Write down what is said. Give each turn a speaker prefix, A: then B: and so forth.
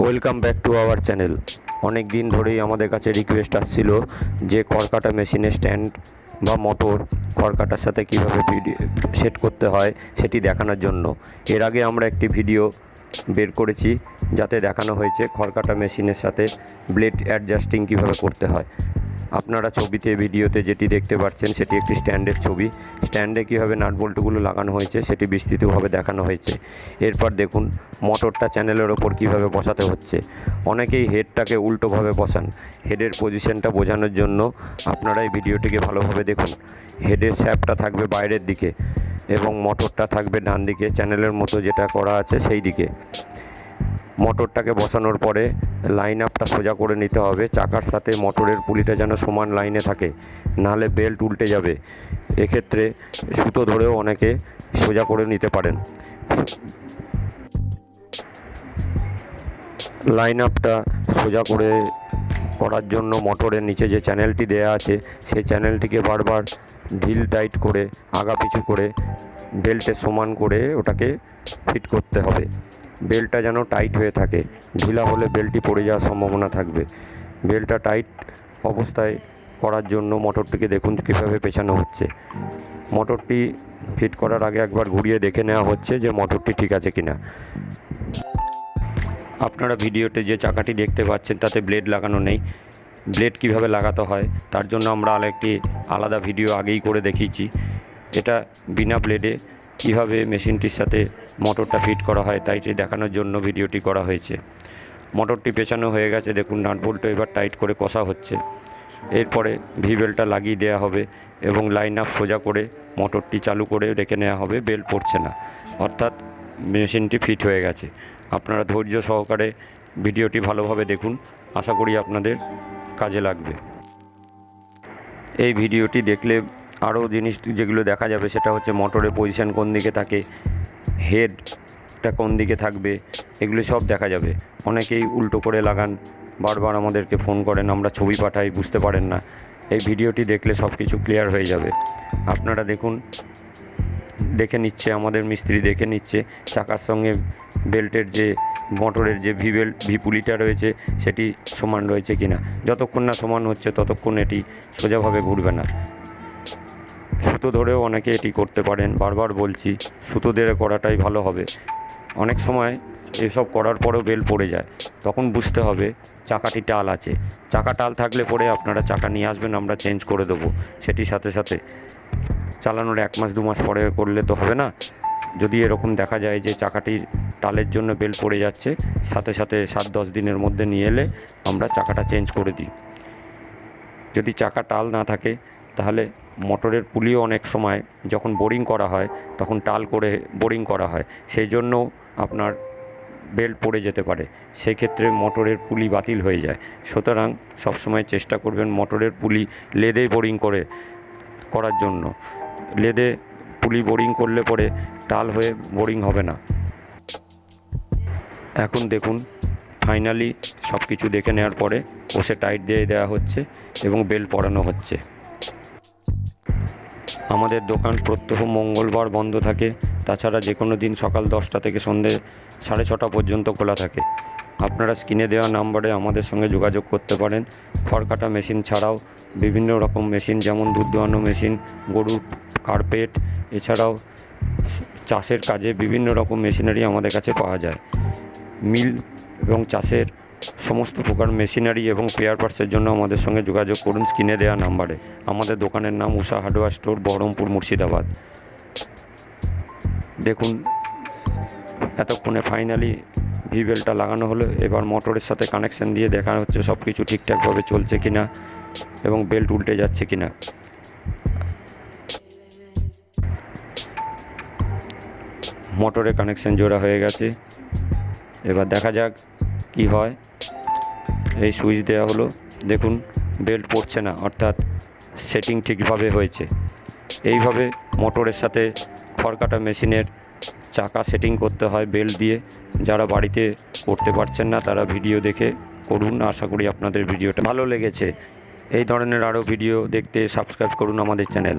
A: Welcome back to our channel অনেক দিন ধরেই আমাদের কাছে রিকোয়েস্ট আসছিল যে খড়কাটা মেশিনের স্ট্যান্ড বা মোটর খড়কাটার সাথে কীভাবে ভিডিও সেট করতে হয় সেটি দেখানোর জন্য। এর আগে আমরা একটি ভিডিও বের করেছি যাতে দেখানো হয়েছে খড়কাটা মেশিনের সাথে ব্লেড অ্যাডজাস্টিং কীভাবে করতে হয়। আপনারা ছবিতে, ভিডিওতে যেটি দেখতে পাচ্ছেন সেটি একটি স্ট্যান্ডের ছবি। স্ট্যান্ডে কীভাবে নাট বল্টুগুলো লাগানো হয়েছে সেটি বিস্তৃতভাবে দেখানো হয়েছে। এরপর দেখুন, মোটরটা চ্যানেলের ওপর কীভাবে বসাতে হচ্ছে। অনেকেই হেডটাকে উল্টোভাবে বসান। হেডের পজিশনটা বোঝানোর জন্য আপনারা এই ভিডিওটিকে ভালোভাবে দেখুন। হেডের স্যাপটা থাকবে বাইরের দিকে এবং মোটরটা থাকবে ডান দিকে। চ্যানেলের মতো যেটা করা আছে সেই দিকে। মোটরটাকে বসানোর পরে লাইন আপটা সোজা করে নিতে হবে। চাকার সাথে মোটরের পুলিটা যেন সমান লাইনে থাকে, নাহলে বেল্ট উল্টে যাবে। এক্ষেত্রে সুতো ধরেও অনেকে সোজা করে নিতে পারেন। লাইন আপটা সোজা করে করার জন্য মোটরের নিচে যে চ্যানেলটি দেয়া আছে, সেই চ্যানেলটিকে বারবার ঢিল টাইট করে, আগা পিছু করে বেল্টে সমান করে ওটাকে ফিট করতে হবে। বেল্টটা যেন টাইট হয়ে থাকে। ঢিলা হলে বেল্টটি পড়ে যাওয়ার সম্ভাবনা থাকবে। বেল্টটা টাইট অবস্থায় করার জন্য মোটরটিকে দেখুন কীভাবে পেছানো হচ্ছে। মোটরটি ফিট করার আগে একবার ঘুরিয়ে দেখে নেওয়া হচ্ছে যে মোটরটি ঠিক আছে কিনা। আপনারা ভিডিওতে যে চাকাটি দেখতে পাচ্ছেন তাতে ব্লেড লাগানো নেই। ব্লেড কীভাবে লাগাতে হয় তার জন্য আমরা আরেকটি আলাদা ভিডিও আগেই করে দেখিয়েছি। এটা বিনা ব্লেডে কীভাবে মেশিনটির সাথে মোটরটা ফিট করা হয়, তাই দেখানোর জন্য ভিডিওটি করা হয়েছে। মোটরটি পেছানো হয়ে গেছে, দেখুন নাট বল্টু এবার টাইট করে কষা হচ্ছে। এরপরে ভি বেলটা লাগিয়ে দেওয়া হবে এবং লাইন আপ সোজা করে মোটরটি চালু করে দেখে নেওয়া হবে, বেল পড়ছে না। অর্থাৎ মেশিনটি ফিট হয়ে গেছে। আপনারা ধৈর্য সহকারে ভিডিওটি ভালোভাবে দেখুন, আশা করি আপনাদের কাজে লাগবে। এই ভিডিওটি দেখলে আরও জিনিস যেগুলো দেখা যাবে সেটা হচ্ছে মোটরের পজিশন কোন দিকে থাকে হেডটা কোন দিকে থাকবে, এগুলো সব দেখা যাবে। অনেকেই উল্টো করে লাগান, বারবার আমাদেরকে ফোন করেন, আমরা ছবি পাঠাই, বুঝতে পারেন না। এই ভিডিওটি দেখলে সব কিছু ক্লিয়ার হয়ে যাবে। আপনারা দেখুন, দেখে নিচ্ছে, আমাদের মিস্ত্রি দেখে নিচ্ছে, চাকার সঙ্গে বেল্টের যে, মোটরের যে ভি বেল্ট ভি পুলিটা রয়েছে, সেটি সমান রয়েছে কিনা। যতক্ষণ না সমান হচ্ছে, ততক্ষণ এটি সোজাভাবে ঘুরবে না। সুতো ধরেও অনেকে এটি করতে পারেন, বারবার বলছি, সুতো ধরে করাটাই ভালো হবে। অনেক সময় এসব করার পরেও বেল পড়ে যায়। তখন বুঝতে হবে, চাকাটি টাল আছে। চাকা টাল থাকলে পরে আপনারা চাকা নিয়ে আসবেন, আমরা চেঞ্জ করে দেবো সেটির সাথে সাথে। চালানোর এক মাস, দু মাস পরে করলে তো হবে না? যদি এরকম দেখা যায় যে চাকাটির টালের জন্য বেল পড়ে যাচ্ছে, সাথে সাথে সাত, দশ দিনের মধ্যে নিয়ে এলে আমরা চাকাটা চেঞ্জ করে দিই। যদি চাকা টাল না থাকে তাহলে মোটরের পুলিও অনেক সময় যখন বোরিং করা হয়, তখন টাল করে বোরিং করা হয়। সেই জন্য আপনার বেল্ট পড়ে যেতে পারে। সেই ক্ষেত্রে মোটরের পুলি বাতিল হয়ে যায়। সুতরাং সবসময় চেষ্টা করবেন মোটরের পুলি লেদে বোরিং করে, করার জন্য। লেদে পুলি বোরিং করলে পরে টাল হয়ে বোরিং হবে না। এখন দেখুন, ফাইনালি সব কিছু দেখে নেওয়ার পরে ওসে টাইট দিয়ে দেওয়া হচ্ছে এবং বেল পরানো হচ্ছে। আমাদের দোকান প্রত্যহ মঙ্গলবার বন্ধ থাকে। তাছাড়া যে কোনো দিন সকাল দশটা থেকে সন্ধে সাড়ে ছটা পর্যন্ত খোলা থাকে। আপনারা স্ক্রিনে দেওয়া নাম্বারে আমাদের সঙ্গে যোগাযোগ করতে পারেন। খড় কাটা মেশিন ছাড়াও বিভিন্ন রকম মেশিন, যেমন দুধ দোয়ানো মেশিন, গরুর কার্পেট, এছাড়াও চাষের কাজে বিভিন্ন রকম মেশিনারি আমাদের কাছে পাওয়া যায়। মিল এবং চাষের সমস্ত প্রকার মেশিনারি এবং পেয়ার পার্টসের জন্য আমাদের সঙ্গে যোগাযোগ করুন স্ক্রিনে দেওয়া নাম্বারে। আমাদের দোকানের নাম উষা হার্ডওয়্যার স্টোর, বহরমপুর, মুর্শিদাবাদ। দেখুন, এতক্ষণে ফাইনালি ভিবেলটা লাগানো হলো। এবার মোটরের সাথে কানেকশন দিয়ে দেখা হচ্ছে সব কিছু ঠিকঠাকভাবে চলছে কি না এবং বেল্ট উল্টে যাচ্ছে কি না মোটরে কানেকশন জোড়া হয়ে গেছে। এবার দেখা যাক কি হয়। এই সুইচ দেওয়া হলো। দেখুন, বেল্ট পড়ছে না, অর্থাৎ সেটিং ঠিকভাবে হয়েছে। এইভাবে মোটরের সাথে খড়কাটা মেশিনের চাকা সেটিং করতে হয় বেল্ট দিয়ে। যারা বাড়িতে করতে পারছেন না, তারা ভিডিও দেখে করুন। আশা করি আপনাদের ভিডিওটা ভালো লেগেছে। এই ধরনের আরও ভিডিও দেখতে সাবস্ক্রাইব করুন আমাদের চ্যানেল।